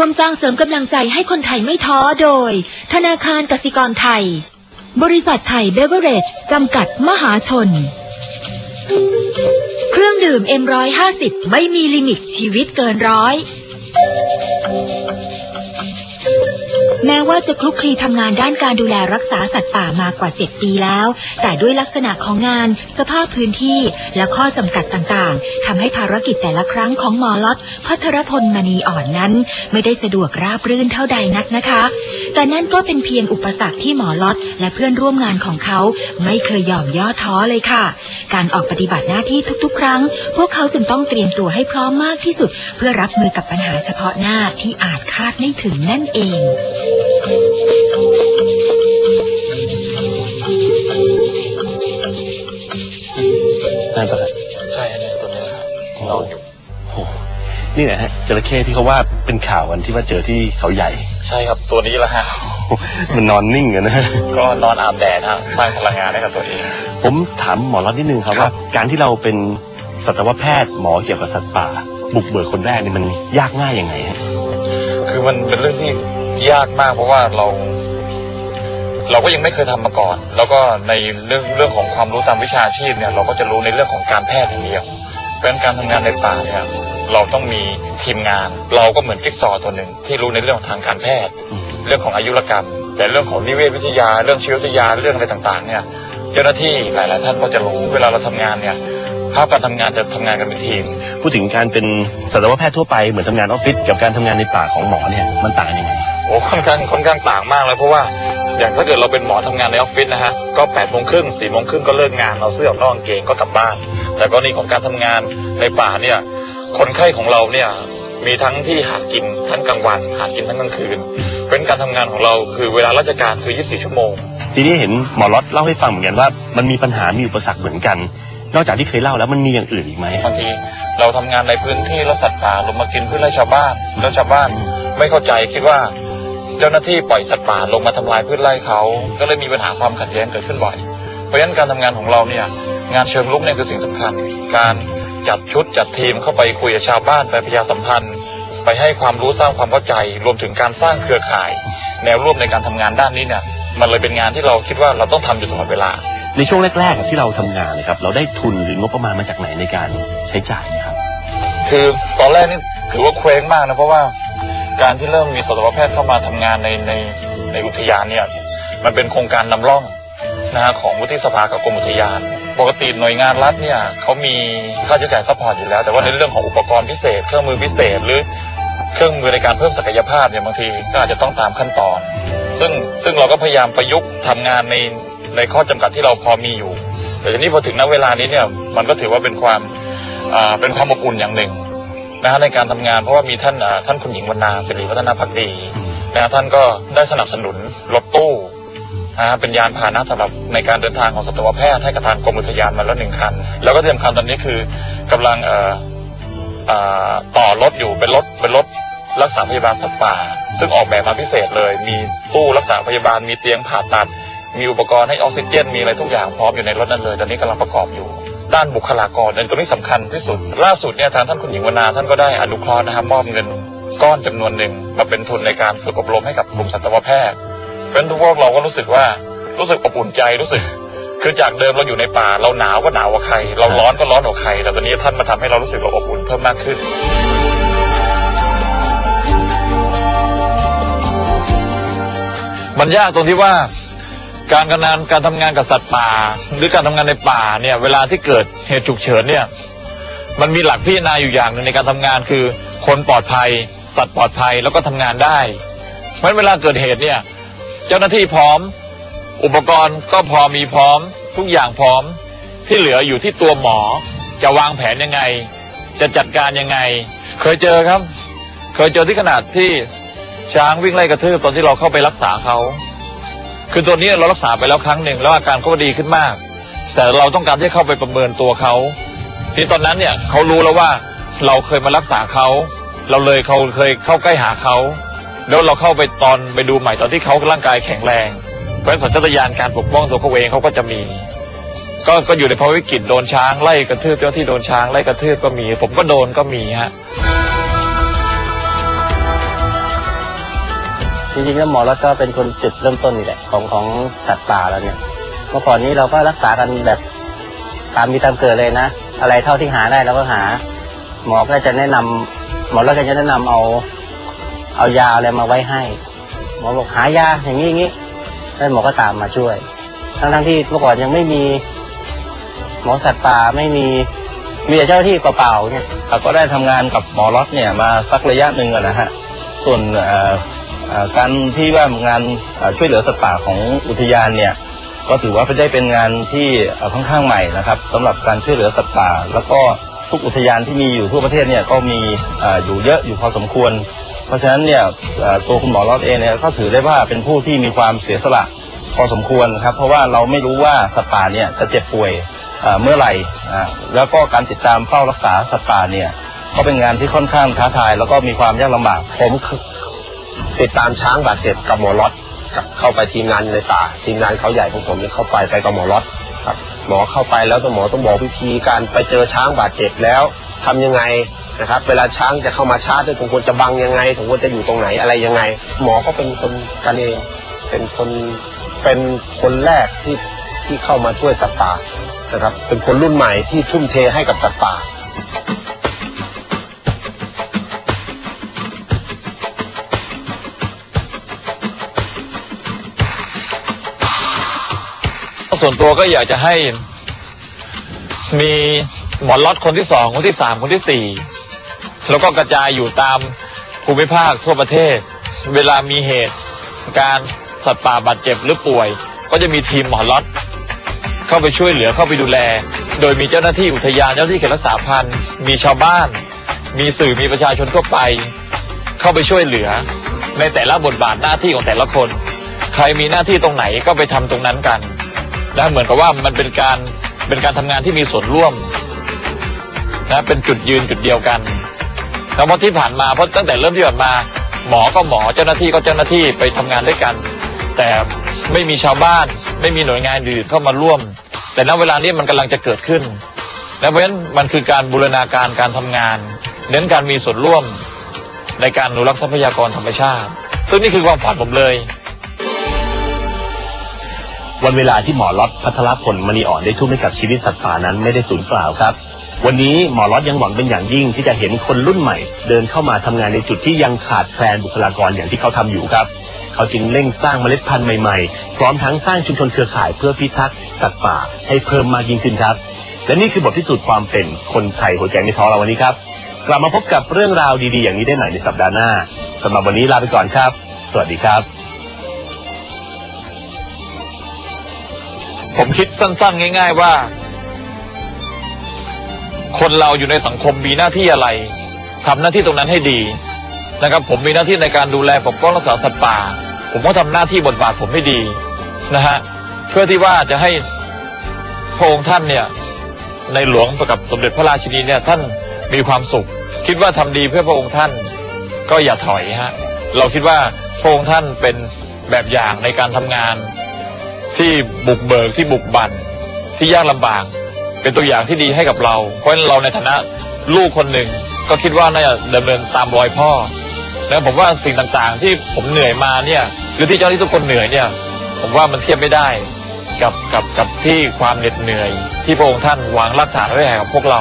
ร่วมสร้างเสริมกำลังใจให้คนไทยไม่ท้อโดย ธนาคารกสิกรไทย บริษัทไทยเบเวอเรจจำกัดมหาชน เครื่องดื่ม M150 ไม่มีลิมิตชีวิตเกินร้อย แม้ว่าจะคลุกคลีทำงานด้านการดูแลรักษาสัตว์ป่ามากว่า 7 ปีแล้ว แต่ด้วยลักษณะของงาน สภาพพื้นที่และข้อจำกัดต่างๆทำให้ภารกิจแต่ละครั้งของหมอล็อตพัทรพลมณีอ่อนนั้น ไม่ได้สะดวกราบรื่นเท่าใดนักนะคะ แต่นั่นก็เป็นเพียงอุปสรรคที่หมอล็อตและเพื่อนร่วมงานของเขาไม่เคยยอมย่อท้อเลยค่ะ การออกปฏิบัติหน้าที่ทุกๆ ครั้ง พวกเขาจึงต้องเตรียมตัวให้พร้อมมากที่สุด เพื่อรับมือกับปัญหาเฉพาะหน้าที่อาจคาดไม่ถึงนั่นเองนั่นปะครับใช่เนี่ยตัวนี้นะครับนอนอยู่โอ้โหนี่แหละฮะจระเข้ที่เขาว่า เป็นข่าวกันที่ว่าเจอที่เขาใหญ่ ใช่ครับตัวนี้แหละฮะ มันนอนนิ่งกันนะ ก็นอนอาบแดดฮะสร้างพลังงานให้กับตัวเอง ผมถามหมอรัตนิดนึงครับครับ ว่าการที่เราเป็นสัตวแพทย์หมอเกี่ยวกับสัตว์ป่า บุกเบิกคนแรกนี่มันยากง่ายยังไงฮะคือมันเป็นเรื่องที่ยากมากเพราะว่าเรา เราก็ยังไม่เคยทำมาก่อน แล้วก็ในเรื่องเรื่องของความรู้ตามวิชาชีพเนี่ย เราก็จะรู้ในเรื่องของการแพทย์อย่างเดียว เพราะฉะนั้นการทำงานในป่าเนี่ยเราต้องมีทีมงาน เราก็เหมือนจิ๊กซอว์ตัวหนึ่งที่รู้ในเรื่องของทางการแพทย์อืมเรื่องของอายุรกรรม แต่เรื่องของนิเวศวิทยา เรื่องชีววิทยาเรื่องอะไรต่างๆเนี่ยเจ้าหน้าที่หลายๆท่านก็จะรู้เวลาเราทำงานเนี่ยภาพการทำงานจะทำงานกันเป็นทีม พูดถึงการเป็นสัตวแพทย์ทั่วไปเหมือนทำงานออฟฟิศกับการทำงานในป่าของหมอเนี่ยมันต่างกันยังไงโอ้ค่อนข้างค่อนข้างต่างมากเลยเพราะว่า อย่างถ้าเกิดเราเป็นหมอทำงานในออฟฟิศนะฮะก็แปดโมงครึ่งสี่โมงครึ่งก็เลิกงานเอาเสื้อออกนอกกางเกงก็กลับบ้าน แต่กรณีของการทำงานในป่าเนี่ยคนไข้ของเราเนี่ยมีทั้งที่หากินทั้งกลางวันหากินทั้งกลางคืน เป็นการทำงานของเราคือเวลาราชการคือ 24 ชั่วโมง ทีนี้เห็นหมอล็อตเล่าให้ฟังเหมือนกันว่ามันมีปัญหามีอุปสรรคเหมือนกัน นอกจากที่เคยเล่าแล้วมันมีอย่างอื่นอีกไหมบางทีเราทำงานในพื้นที่แล้วสัตว์ป่าลงมากินพืชไร่ชาวบ้านแล้วชาวบ้านไม่เข้าใจคิดว่า เจ้าหน้าที่ปล่อยสัตว์ป่าลงมาทำลายพืชไร่เขา ก็เลยมีปัญหาความขัดแย้งเกิดขึ้นบ่อย เพราะฉะนั้นการทำงานของเราเนี่ยงานเชิงลุกเนี่ยคือสิ่งสำคัญ การจัดชุดจัดทีมเข้าไปคุยกับชาวบ้านไปพยาสัมพันธ์ ไปให้ความรู้สร้างความเข้าใจ รวมถึงการสร้างเครือข่าย แนวร่วมในการทำงานด้านนี้เนี่ยมันเลยเป็นงานที่เราคิดว่าเราต้องทำอยู่ตลอดเวลา ในช่วงแรกๆที่เราทำงานนะครับเราได้ทุนหรืองบประมาณมาจากไหนในการใช้จ่ายนะครับ คือตอนแรกนี่ถือว่าเคว้งมากนะเพราะว่า การที่เริ่มมีสัตวแพทย์เข้ามาทำงานในในในอุทยานเนี่ยมันเป็นโครงการนำร่องนะฮะของวุฒิสภากับกรมอุทยาน ปกติหน่วยงานรัฐเนี่ยเขามีค่าใช้จ่ายซัพพอร์ตอยู่แล้ว แต่ว่าในเรื่องของอุปกรณ์พิเศษ เครื่องมือพิเศษหรือเครื่องมือในการเพิ่มศักยภาพเนี่ยบางทีก็อาจจะต้องตามขั้นตอน ซึ่งซึ่งเราก็พยายามประยุกต์ทำงานในในข้อจำกัดที่เราพอมีอยู่ แต่ทีนี้พอถึงณเวลานี้เนี่ยมันก็ถือว่าเป็นความเป็นความอบอุ่นอย่างหนึ่ง นะฮะในการทำงานเพราะว่ามีท่านอ่าท่านคุณหญิงวรรณาสิริวัฒนพักดีนะฮะท่านก็ได้สนับสนุนรถตู้นะฮะเป็นยานพาหนะสำหรับในการเดินทางของสัตวแพทย์ให้กับทางกรมอุทยานมาแล้วหนึ่งคัน แล้วก็ที่สำคัญตอนนี้คือกำลังเอ่อเอ่อต่อรถอยู่เป็นรถเป็นรถรักษาพยาบาลสัตว์ป่า ซึ่งออกแบบมาพิเศษเลย มีตู้รักษาพยาบาลมีเตียงผ่าตัด มีอุปกรณ์ให้ออกซิเจน มีอะไรทุกอย่างพร้อมอยู่ในรถนั้นเลย ตอนนี้กำลังประกอบอยู่ ด้านบุคลากรในตรงนี้สำคัญที่สุด ล่าสุดเนี่ยทางท่านคุณหญิงวรรณาท่านก็ได้อนุเคราะห์นะครับมอบเงินก้อนจำนวนหนึ่งมาเป็นทุนในการฝึกอบรมให้กับกลุ่มสัตวแพทย์ เพราะฉะนั้นทุกพวกเราก็รู้สึกว่ารู้สึกอบอุ่นใจรู้สึก คือจากเดิมเราอยู่ในป่าเราหนาวก็หนาวกว่าใคร เราร้อนก็ร้อนกว่าใคร แต่ตอนนี้ท่านมาทำให้เรารู้สึกเราอบอุ่นเพิ่มมากขึ้น มันยากตรงที่ว่า การการงานการทำงานกับสัตว์ป่า หรือการทำงานในป่าเนี่ยเวลาที่เกิดเหตุฉุกเฉินเนี่ยมันมีหลักพิจารณาอยู่อย่างหนึ่งในการทำงานคือ คนปลอดภัย สัตว์ปลอดภัยแล้วก็ทำงานได้เพราะเวลาเกิดเหตุเนี่ยเจ้าหน้าที่พร้อม อุปกรณ์ก็พอมีพร้อม ทุกอย่างพร้อมที่เหลืออยู่ที่ตัวหมอ จะวางแผนยังไง จะจัดการยังไง เคยเจอครับ เคยเจอที่ขนาดที่ช้างวิ่งไล่กระทืบตอนที่เราเข้าไปรักษาเขา คือตัวนี้เรารักษาไปแล้วครั้งหนึ่งแล้วอาการเขาก็ดีขึ้นมาก แต่เราต้องการที่เข้าไปประเมินตัวเขาที่ตอนนั้นเนี่ยเขารู้แล้วว่าเราเคยมารักษาเขา เราเลยเขาเคยเข้าใกล้หาเขา แล้วเราเข้าไปตอนไปดูใหม่ตอนที่เขาร่างกายแข็งแรง เพราะฉะนั้นสัญชาตญาณการปกป้องตัวเขาเองเขาก็จะมี ก็ก็อยู่ในภาวะวิกฤตโดนช้างไล่กระทืบเจ้าที่โดนช้างไล่กระทืบก็มี ผมก็โดนก็มีฮะ ริงๆแล้วหมอรัฐก็เป็นคนจุดเริ่มต้นนี่แหละของของสัตว์ป่าแล้วเนี่ยเมื่อก่อนนี้เราก็รักษากันแบบตามมีตามเกิดเลยนะ อะไรเท่าที่หาได้เราก็หา หมอก็จะแนะนำหมอรัฐก็จะแนะนำเอา เอายาอะไรมาไว้ให้ หมอบอกหายาอย่างนี้อย่างนี้แล้วหมอก็ตามมาช่วย ทั้งๆที่เมื่อก่อนยังไม่มี หมอสัตว์ป่าไม่มีมีแต่เจ้าหน้าที่เปล่าๆเนี่ยเราก็ได้ทำงานกับหมอล็อตเนี่ยมาสักระยะหนึ่งอะนะฮะส่วนเอ่อ การที่ว่างานช่วยเหลือสัตว์ป่าของอุทยานเนี่ยก็ถือว่าได้เป็นงานที่ค่อนข้างใหม่นะครับสำหรับการช่วยเหลือสัตว์ป่า แล้วก็ทุกอุทยานที่มีอยู่ทั่วประเทศเนี่ยก็มีอยู่เยอะอยู่พอสมควร เพราะฉะนั้นเนี่ยตัวคุณหมอล็อตเองเนี่ยก็ถือได้ว่าเป็นผู้ที่มีความเสียสละพอสมควรครับ เพราะว่าเราไม่รู้ว่าสัตว์ป่าเนี่ยจะเจ็บป่วยเมื่อไหร่แล้วก็การติดตามเฝ้ารักษาสัตว์ป่าเนี่ย ก็เป็นงานที่ค่อนข้างท้าทาย แล้วก็มีความยากลำบาก ผมติดตามช้างบาดเจ็บกับหมอล็อตครับเข้าไปทีมงานในป่าทีมงานเขาใหญ่ของผมเนี่ยเข้าไปไปกับหมอล็อตครับ หมอเข้าไปแล้วต้องหมอต้องบอกวิธีการไปเจอช้างบาดเจ็บแล้วทำยังไงนะครับ เวลาช้างจะเข้ามาชาร์จเนี่ยผมควรจะบังยังไงผมควรจะอยู่ตรงไหนอะไรยังไง หมอก็เป็นคนกันเองเป็นคนเป็นคนแรกที่ที่เข้ามาช่วยสัตว์ป่านะครับ เป็นคนรุ่นใหม่ที่ทุ่มเทให้กับสัตว์ป่า ส่วนตัวก็อยากจะให้ มีหมอล็อตคนที่สองคนที่สามคนที่สี่แล้วก็กระจายอยู่ตามภูมิภาคทั่วประเทศ เวลามีเหตุการสัตว์ป่าบาดเจ็บหรือป่วย ก็จะมีทีมหมอล็อตเข้าไปช่วยเหลือเข้าไปดูแล โดยมีเจ้าหน้าที่อุทยานเจ้าหน้าที่เขตรักษาพันธุ์มีชาวบ้าน มีสื่อมีประชาชนทั่วไป เข้าไปช่วยเหลือ ในแต่ละบทบาทหน้าที่ของแต่ละคน ใครมีหน้าที่ตรงไหนก็ไปทำตรงนั้นกัน นะเหมือนกับว่ามันเป็นการเป็นการทำงานที่มีส่วนร่วมนะเป็นจุดยืนจุดเดียวกันแล้วเพราะที่ผ่านมาเพราะตั้งแต่เริ่มที่ผ่านมาหมอก็หมอเจ้าหน้าที่ก็เจ้าหน้าที่ไปทำงานด้วยกัน แต่ไม่มีชาวบ้าน ไม่มีหน่วยงานอื่นเข้ามาร่วม แต่ณเวลานี้มันกำลังจะเกิดขึ้นและเพราะฉะนั้นมันคือการบูรณาการการทำงาน เน้นการมีส่วนร่วมในการอนุรักษ์ทรัพยากรธรรมชาติ ซึ่งนี่คือความฝันผมเลย วันเวลาที่หมอล็อตพัทรพลมณีอ่อนได้ทุ่มให้กับชีวิตสัตว์ป่านั้นไม่ได้สูญเปล่าครับ วันนี้หมอล็อตยังหวังเป็นอย่างยิ่งที่จะเห็นคนรุ่นใหม่ เดินเข้ามาทำงานในจุดที่ยังขาดแคลนบุคลากรอย่างที่เขาทำอยู่ครับ เขาจึงเร่งสร้างเมล็ดพันธุ์ใหม่ๆ พร้อมทั้งสร้างชุมชนเครือข่ายเพื่อพิทักษ์สัตว์ป่าให้เพิ่มมากยิ่งขึ้นครับ และนี่คือบทพิสูจน์ความเป็นคนไทยหัวใจในท้องเราวันนี้ครับกลับมาพบกับเรื่องราวดีๆอย่างนี้ได้ใหม่ในสัปดาห์หน้าสำหรับวันนี้ลาไปก่อนครับ สวัสดีครับ ผมคิดสั้นๆ ง่าย ๆว่า คนเราอยู่ในสังคมมีหน้าที่อะไรทำหน้าที่ตรงนั้นให้ดีนะครับ ผมมีหน้าที่ในการดูแลปกป้องรักษาสัตว์ป่า ผมก็ทำหน้าที่บทบาทผมให้ดีนะฮะเพื่อที่ว่าจะให้พระองค์ท่านเนี่ย ในหลวงประกับสมเด็จพระราชินีเนี่ยท่านมีความสุข คิดว่าทำดีเพื่อพระองค์ท่านก็อย่าถอยฮะเราคิดว่าพระองค์ท่านเป็นแบบอย่างในการทำงาน ที่บุกเบิกที่บุกบั่นที่ยากลำบาก เป็นตัวอย่างที่ดีให้กับเรา เพราะฉะนั้นเราในฐานะลูกคนหนึ่งก็คิดว่าน่าจะดำเนินตามรอยพ่อแล้วผมว่าสิ่งต่างๆ ที่ผมเหนื่อยมาเนี่ยหรือที่เจ้าหน้าที่ทุกคนเหนื่อยเนี่ย ผมว่ามันเทียบไม่ได้กับกับกับที่ความเหน็ดเหนื่อย ที่พระองค์ท่านวางรากฐานไว้ให้กับพวกเรา